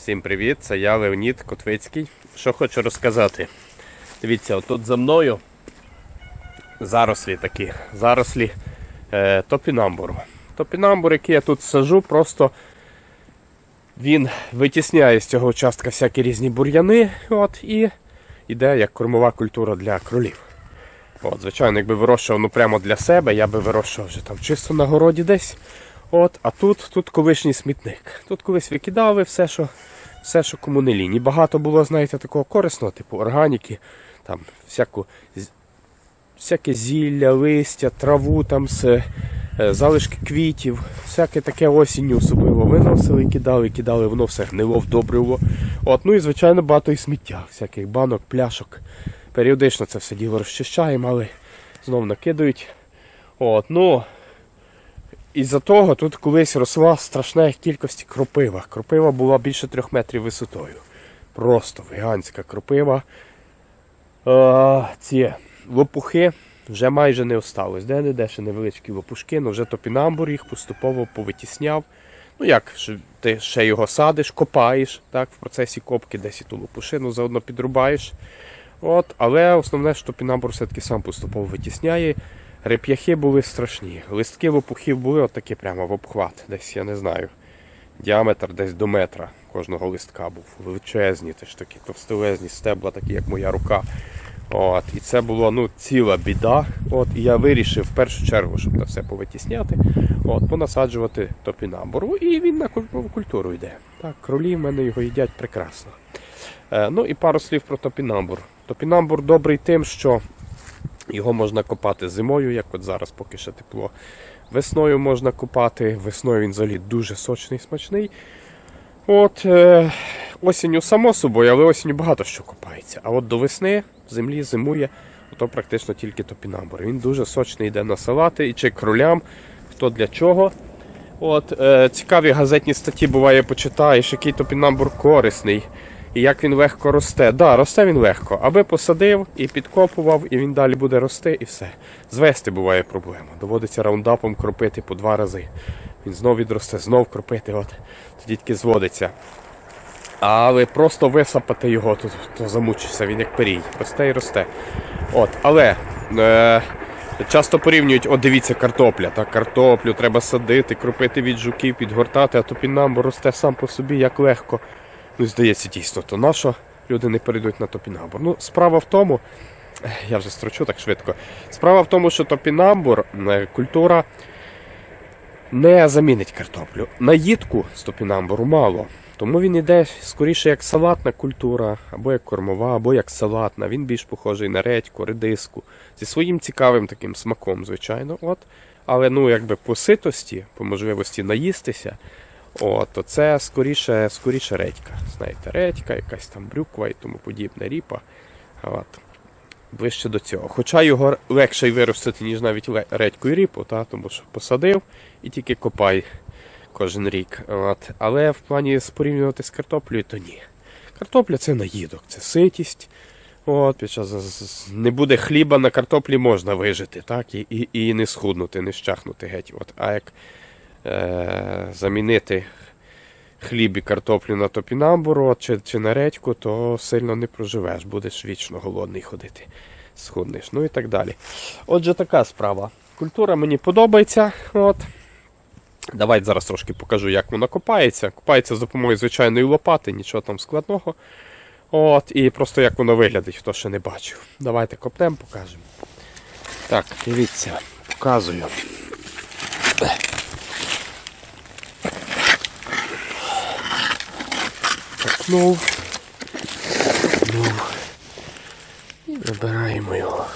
Всім привіт! Це я Леонід Котвицький. Що хочу розказати. Дивіться, отут за мною зарослі такі, зарослі е, топінамбуру. Топінамбур, який я тут сажу, просто він витісняє з цього участка всякі різні бур'яни от, і йде як кормова культура для кролів. От, звичайно, якби вирощував ну, прямо для себе, я би вирощував вже там чисто на городі десь. От, а тут, тут колишній смітник. Тут колись викидали все, що, все, що кому не лінь. І багато було, знаєте, такого корисного, типу органіки, там всяку, всяке зілля, листя, траву, там все, залишки квітів, всяке таке осінню особливо виносили, кидали, кидали, воно все гнило, вдобрювало. От, ну і звичайно багато і сміття, всяких банок, пляшок. Періодично це все діло розчищаємо, але знов накидають. От, ну, із-за того тут колись росла страшна кількість кропива. Кропива була більше трьох метрів висотою. Просто гігантська кропива. Е, ці лопухи вже майже не осталось. Де-не-де ще невеличкі лопушки, але вже топінамбур їх поступово повитісняв. Ну як, ти ще його садиш, копаєш так, в процесі копки десь і ту лопушину заодно підрубаєш. От, але основне, що топінамбур все-таки сам поступово витісняє. Реп'яхи були страшні. Листки лопухів були отакі прямо в обхват. Десь, я не знаю. Діаметр десь до метра кожного листка був. Величезні, теж такі товстелезні стебла, такі як моя рука. От, і це була ну, ціла біда. От, і я вирішив в першу чергу, щоб це все повитісняти, от, понасаджувати топінамбуру. І він на культуру йде. Так, кролі в мене його їдять прекрасно. Е, ну і пару слів про топінамбур. Топінамбур добрий тим, що його можна копати зимою, як от зараз поки ще тепло. Весною можна копати. Весною він взагалі дуже сочний, смачний. От е, осінню само собою, але осінню багато що копається. А от до весни в землі зимує, то практично тільки топінамбур. Він дуже сочний йде на салати і чи кролям, хто для чого. От, е, цікаві газетні статті буває, почитаєш, який топінамбур корисний і як він легко росте. Да, росте він легко, аби посадив і підкопував, і він далі буде рости, і все. Звести буває проблема. Доводиться раундапом кропити по два рази. Він знов відросте, знов кропити, от тоді тільки зводиться. Але просто висапати його, то, то замучишся, він як перій. Росте і росте. От, але е, часто порівнюють, от дивіться, картопля. Так, картоплю треба садити, кропити від жуків, підгортати, а то топінамбур росте сам по собі як легко. Ну, здається, дійсно, то на що люди не перейдуть на топінамбур? Ну, справа в тому, я вже строчу так швидко. Справа в тому, що топінамбур е, культура не замінить картоплю. Наїдку з топінамбуру мало. Тому він іде скоріше як салатна культура, або як кормова, або як салатна. Він більш похожий на редьку, редиску, зі своїм цікавим таким смаком, звичайно. От. Але ну, якби по ситості, по можливості наїстися, от, це скоріше, скоріше редька. Знаєте, редька, якась там брюква і тому подібне, ріпа. От. Ближче до цього. Хоча його легше виростити, ніж навіть редьку і ріпу, та, тому що посадив і тільки копай кожен рік. От. Але в плані порівнювати з картоплею, то ні. Картопля це наїдок, це ситість. От, під час не буде хліба на картоплі можна вижити, так? І, і, і не схуднути, не щахнути геть. От. А як замінити хліб і картоплю на топінамбуру чи, чи на редьку, то сильно не проживеш, будеш вічно голодний ходити. Схуднеш, ну і так далі. Отже, така справа. Культура мені подобається. От. Давайте зараз трошки покажу, як вона копається. Копається за допомогою звичайної лопати, нічого там складного. От, і просто як воно виглядить, хто ще не бачив. Давайте копнемо, покажемо. Так, дивіться, показую. Копнув. Копнув. І вибираємо його.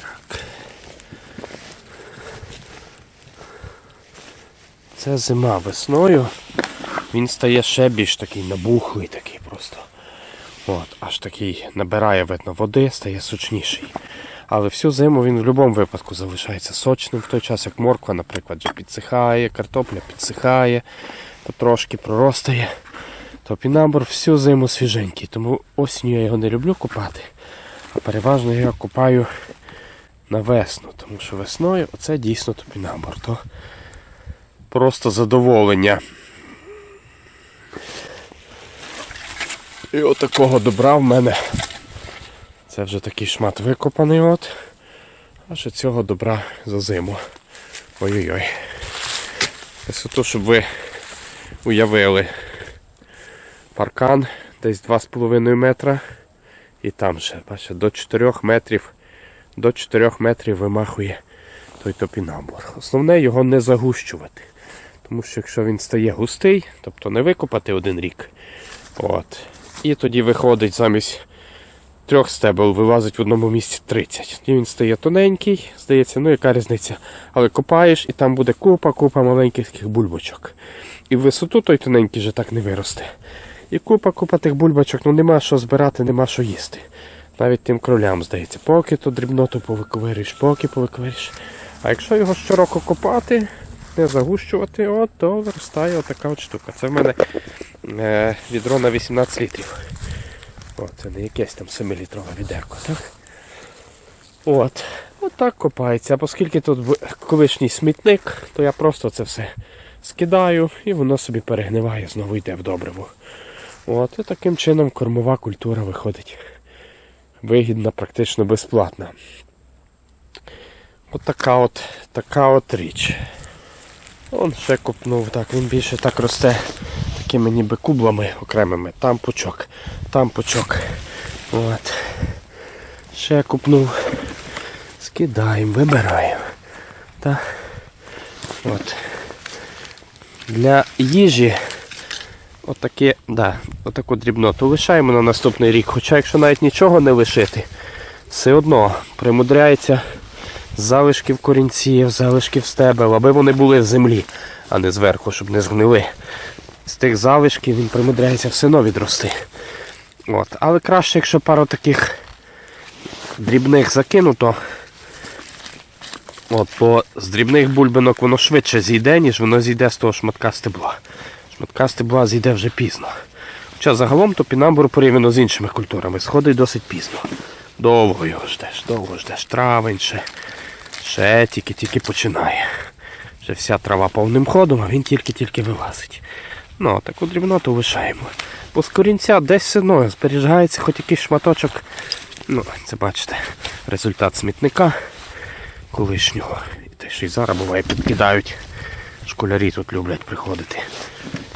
Так. Це зима весною. Він стає ще більш такий набухлий такий просто. От, аж такий набирає видно води, стає сочніший. Але всю зиму він в будь-якому випадку залишається сочним, в той час як морква, наприклад, вже підсихає, картопля підсихає, потрошки проростає. То пінамбур всю зиму свіженький, тому осінню я його не люблю купати, а переважно я його купаю на весну, тому що весною оце дійсно топінамбур. То просто задоволення. І от такого добра в мене. Це вже такий шмат викопаний от. А ще цього добра за зиму. Ой-ой-ой. Висоту, щоб ви уявили. Паркан десь 2,5 метра. І там ще, бачите, до 4 метрів, до 4 метрів вимахує той топінамбур. Основне його не загущувати. Тому що якщо він стає густий, тобто не викопати один рік, от, і тоді виходить замість трьох стебел, вилазить в одному місці 30. Тоді він стає тоненький, здається, ну яка різниця. Але копаєш і там буде купа, купа маленьких таких бульбочок. І в висоту той тоненький вже так не виросте. І купа, купа тих бульбочок, ну нема що збирати, нема що їсти. Навіть тим кролям здається, поки то дрібноту повиковириш, поки повиковириш. А якщо його щороку копати, не загущувати, от, то виростає отака от штука. Це в мене е, відро на 18 літрів. О, це не якесь там 7-літрове відерко, так? От. От так копається. Оскільки тут колишній смітник, то я просто це все скидаю і воно собі перегниває, знову йде в добриво. От, і таким чином кормова культура виходить вигідна, практично безплатна. От така от, така от річ. Он ще копнув, так, він більше так росте такими ніби кублами окремими. Там пучок, там пучок. От. Ще купнув. Скидаємо, вибираємо. Та. От. Для їжі отаке, да, отаку дрібноту лишаємо на наступний рік. Хоча якщо навіть нічого не лишити, все одно примудряється з залишків корінців, залишків стебел, аби вони були в землі, а не зверху, щоб не згнили. З тих залишків він примудряється все одно відрости. От. Але краще, якщо пару таких дрібних закинуто, от, бо з дрібних бульбинок воно швидше зійде, ніж воно зійде з того шматка стебла. Шматка стебла зійде вже пізно. Хоча загалом топінамбур порівняно з іншими культурами сходить досить пізно. Довго його ждеш, довго ждеш. Травень ще, ще тільки-тільки починає. Вже вся трава повним ходом, а він тільки-тільки вилазить. Ну, таку дрібноту лишаємо. Бо з корінця десь одно зберігається хоч якийсь шматочок. Ну, це бачите, результат смітника колишнього. І те, що і зараз буває підкидають. Школярі тут люблять приходити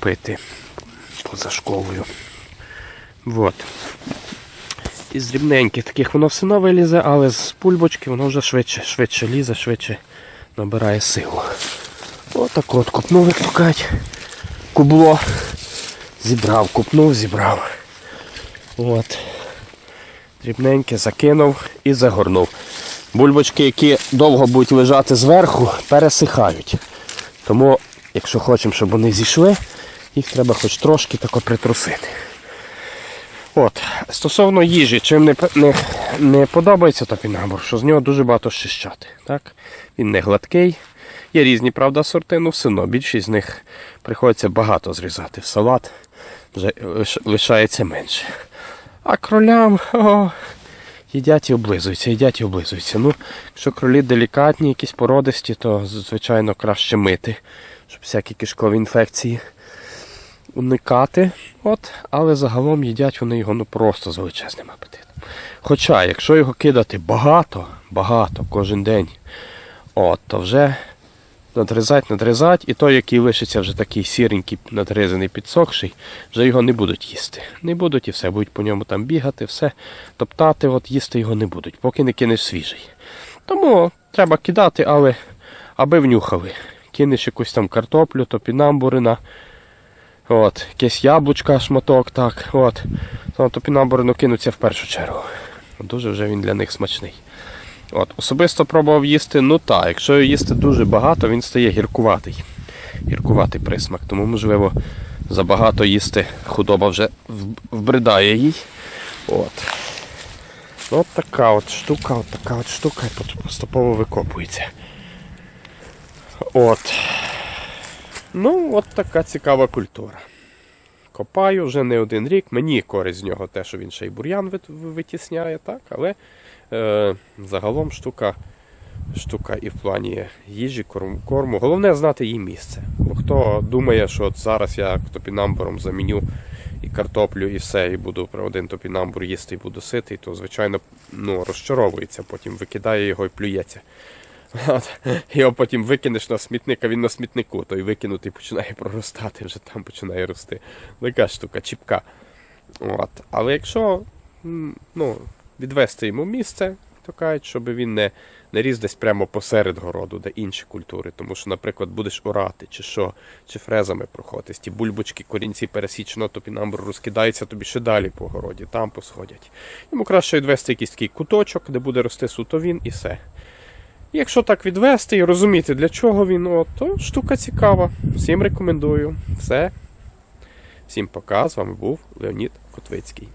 пити поза школою. Вот. Із дрібненьких таких воно все одно вилізе, але з пульбочки воно вже швидше, швидше лізе, швидше набирає силу. Отак от купнув, як то кажуть. Кубло. Зібрав, купнув, зібрав. От. Дрібненьке закинув і загорнув. Бульбочки, які довго будуть лежати зверху, пересихають. Тому, якщо хочемо, щоб вони зійшли, їх треба хоч трошки тако притрусити. От, стосовно їжі, чим не, не, не подобається топінамбур, що з нього дуже багато щищати. Так? Він не гладкий. Є різні, правда, сорти, але все одно більшість з них приходиться багато зрізати в салат, вже лишається менше. А кролям о, їдять і облизуються, їдять і облизуються. Ну, якщо кролі делікатні, якісь породисті, то звичайно краще мити, щоб всякі кишкові інфекції уникати. От, але загалом їдять вони його ну, просто з величезним апетитом. Хоча, якщо його кидати багато, багато кожен день, от, то вже надрізать, надрізать, і той, який лишиться вже такий сіренький, надрізаний, підсохший, вже його не будуть їсти. Не будуть і все, будуть по ньому там бігати, все, топтати, от їсти його не будуть, поки не кинеш свіжий. Тому треба кидати, але аби внюхали. Кинеш якусь там картоплю, топінамбурина, От, якесь яблучка, шматок, так. От. То топінамбурину кинуться в першу чергу. Дуже вже він для них смачний. От, Особисто пробував їсти, ну так, якщо їсти дуже багато, він стає гіркуватий. Гіркуватий присмак. Тому, можливо, забагато їсти худоба вже вбридає їй. От. От така от штука, от така от штука і поступово викопується. От. Ну, от така цікава культура. Копаю вже не один рік. Мені користь з нього те, що він ще й бур'ян витісняє, так, але е, загалом штука, штука і в плані їжі, корму. Головне знати її місце. Бо хто думає, що от зараз я топінамбуром заміню і картоплю, і все, і буду про один топінамбур їсти і буду ситий, то звичайно ну, розчаровується, потім викидає його і плюється. От. Його потім викинеш на смітник, а він на смітнику, той викинутий починає проростати, вже там починає рости. Така штука, чіпка. От. Але якщо ну, відвести йому місце, то кажуть, щоб він не, не ріс десь прямо посеред городу, де інші культури. Тому що, наприклад, будеш орати, чи що, чи фрезами проходити, ті бульбочки, корінці пересічено, топінамбур розкидається тобі ще далі по городі, там посходять. Йому краще відвести якийсь такий куточок, де буде рости суто він і все. Якщо так відвести і розуміти, для чого він, от, то штука цікава. Всім рекомендую. Все. Всім пока. З вами був Леонід Котвицький.